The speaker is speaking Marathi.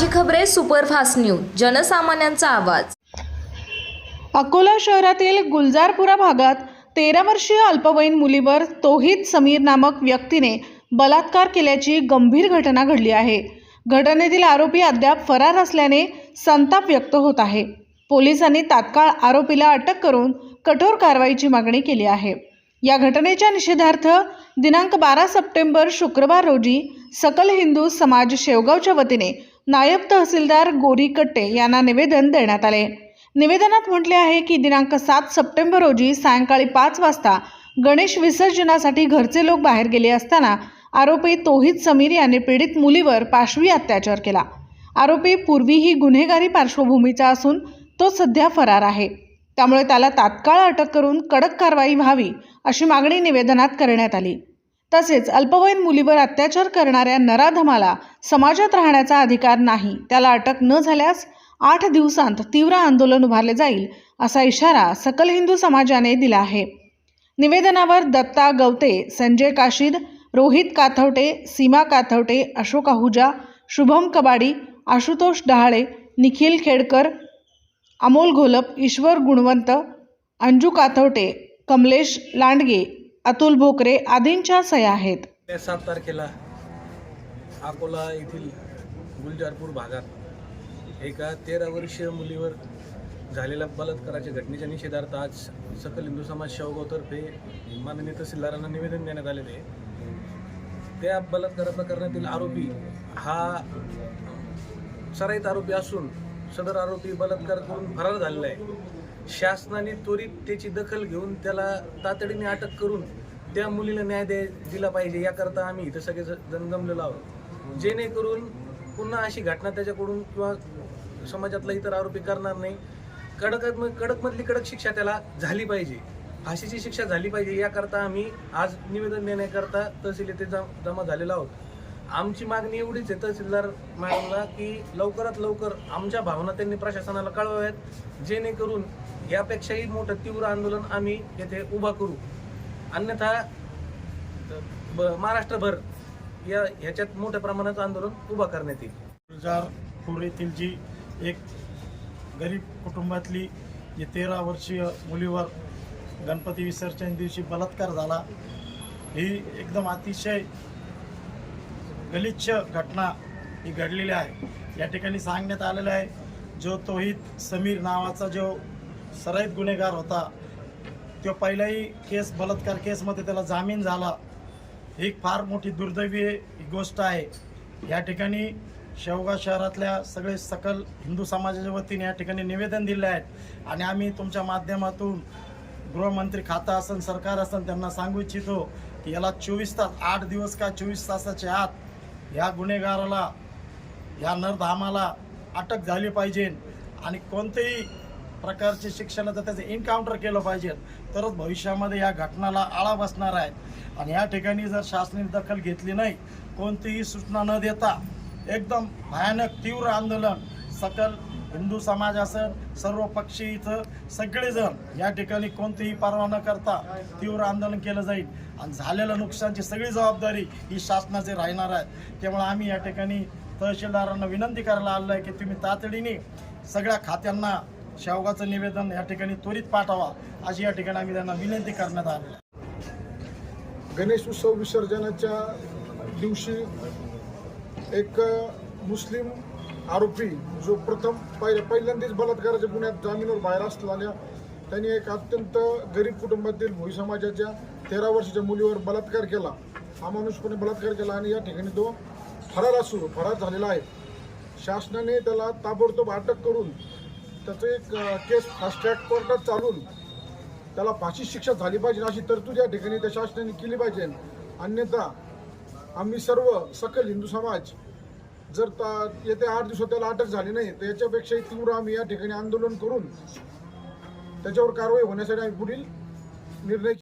पुणे सुपरफास्ट न्यूज जनसामान्यांचा आवाज. अकोला शहरातील गुलजारपुरा भागात तेरा वर्षीय अल्पवयीन मुलीवर तोहिद समीर नामक व्यक्तीने बलात्कार केल्याची गंभीर घटना घडली आहे. घटनेतील आरोपी अद्याप फरार असल्याने संताप व्यक्त होत आहे. पोलिसांनी तात्काळ आरोपीला अटक करून कठोर कारवाईची मागणी केली आहे. या घटनेच्या निषेधार्थ दिनांक बारा सप्टेंबर शुक्रवार रोजी सकल हिंदू समाज शेवगावच्या वतीने नायब तहसीलदार गोरी कट्टे यांना निवेदन देण्यात आले. निवेदनात म्हटले आहे की दिनांक सात सप्टेंबर रोजी सायंकाळी पाच वाजता गणेश विसर्जनासाठी घरचे लोक बाहेर गेले असताना आरोपी तोहित समीर याने पीडित मुलीवर पाशवी अत्याचार केला. आरोपी पूर्वीही गुन्हेगारी पार्श्वभूमीचा असून तो सध्या फरार आहे. त्यामुळे त्याला तात्काळ अटक करून कडक कारवाई व्हावी अशी मागणी निवेदनात करण्यात आली. तसेच अल्पवयीन मुलीवर अत्याचार करणाऱ्या नराधमाला समाजात राहण्याचा अधिकार नाही. त्याला अटक न झाल्यास आठ दिवसांत तीव्र आंदोलन उभारले जाईल असा इशारा सकल हिंदू समाजाने दिला आहे. निवेदनावर दत्ता गवते संजय काशीद रोहित काथवटे सीमा काथवटे अशोक आहुजा शुभम कबाडी आशुतोष डहाळे निखिल खेडकर अमोल घोलप ईश्वर गुणवंत अंजू काथवटे कमलेश लांडगे अतुल भोकरे आदींच्या सह्या आहेत. त्या सात तारखेला अकोला येथील गुलजारपूर भागात एका तेरा वर्षीय मुलीवर झालेल्या बलात्काराच्या घटनेच्या निषेधार्थ आज सकल हिंदू समाज शेवगावतर्फे माननीय तहसीलदारांना निवेदन देण्यात आलेले त्या बलात्कार प्रकरणातील आरोपी हा सराईत आरोपी असून सदर आरोपी बलात्कार करून फरार झालेला आहे. शासनाने त्वरित त्याची दखल घेऊन त्याला तातडीने अटक करून त्या मुलीला न्याय दे दिला पाहिजे याकरता आम्ही इथं सगळे जण जमलेलो आहोत. जेणेकरून पुन्हा अशी घटना त्याच्याकडून किंवा समाजातला इतर आरोपी करणार नाही. कडक कडकमधली कडक शिक्षा त्याला झाली पाहिजे. फाशीची शिक्षा झाली पाहिजे याकरता आम्ही आज निवेदन देण्याकरता तहसील येथे जमा झालेलो आहोत. आमची मागणी एवढीच आहे तहसीलदार मॅडमला की लवकरात लवकर आमच्या भावना त्यांनी प्रशासनाला कळवाव्यात जेणेकरून यापेक्षाही मोठं तीव्र आंदोलन आम्ही येथे उभा करू. अन्यथा ब- महाराष्ट्रभर या ह्याच्यात मोठ्या प्रमाणात आंदोलन उभा करण्यात येईल. गुलजारपूर येथील जी एक गरीब कुटुंबातली जी तेरा वर्षीय मुलीवर गणपती विसर्जन दिवशी बलात्कार झाला ही एकदम अतिशय गलिच्छ घटना ही घडलेली आहे. या ठिकाणी सांगण्यात आलेलं आहे जो तोहित समीर नावाचा जो सराईत गुन्हेगार होता तो पहिलाही केस बलात्कार केसमध्ये त्याला जामीन झाला. ही फार मोठी दुर्दैवी गोष्ट आहे. या ठिकाणी शेवगा शहरातल्या सगळे सकल हिंदू समाजाच्या वतीने या ठिकाणी निवेदन दिले आहेत. आणि आम्ही तुमच्या माध्यमातून गृहमंत्री खाता असन सरकार असन त्यांना सांगू इच्छितो की याला चोवीस तास आठ दिवस का चोवीस तासाच्या आत या गुन्हेगाराला या नरधामाला अटक झाली पाहिजे आणि कोणतेही प्रकारचे शिक्षणाचं त्याचं एन्काउंटर केलं पाहिजे तरच भविष्यामध्ये या घटनाला आळा बसणार आहे आणि या ठिकाणी जर शासनाने दखल घेतली नाही कोणतीही सूचना न देता एकदम भयानक तीव्र आंदोलन सकल हिंदू समाज असेल सर्व पक्षी इथं सगळेजण या ठिकाणी कोणतीही पर्वा न करता तीव्र आंदोलन केलं जाईल. आणि झालेल्या नुकसानची सगळी जबाबदारी ही शासनाची राहणार आहे. त्यामुळे आम्ही या ठिकाणी तहसीलदारांना विनंती करायला आलो आहे की तुम्ही तातडीने सगळ्या खात्यांना शेवगाचं निवेदन या ठिकाणी त्वरित पाठवा अशी या ठिकाणी आम्ही त्यांना विनंती करण्यात आली गणेश उत्सव विसर्जनाच्या दिवशी एक मुस्लिम आरोपी जो प्रथम पहिले पहिल्यांदाच बलात्काराच्या गुन्ह्यात जामीनवर बाहेर असलेल्या त्यांनी एक अत्यंत गरीब कुटुंबातील भोई समाजाच्या तेरा वर्षाच्या मुलीवर बलात्कार केला. अमानुषपणे बलात्कार केला आणि या ठिकाणी तो फरार असू फरार झालेला आहे. शासनाने त्याला ताबडतोब अटक करून त्याचं एक केस फास्ट ट्रॅक कोर्टात चालून त्याला फाशी शिक्षा झाली पाहिजे अशी तरतूद या ठिकाणी त्या शासनाने केली पाहिजे. अन्यथा आम्ही सर्व सकल हिंदू समाज जर ता- येत्या आठ दिवसात त्याला अटक झाली नाही तर याच्यापेक्षाही तीव्र आम्ही या ठिकाणी आंदोलन करून त्याच्यावर कारवाई होण्यासाठी आम्ही पुढील निर्णय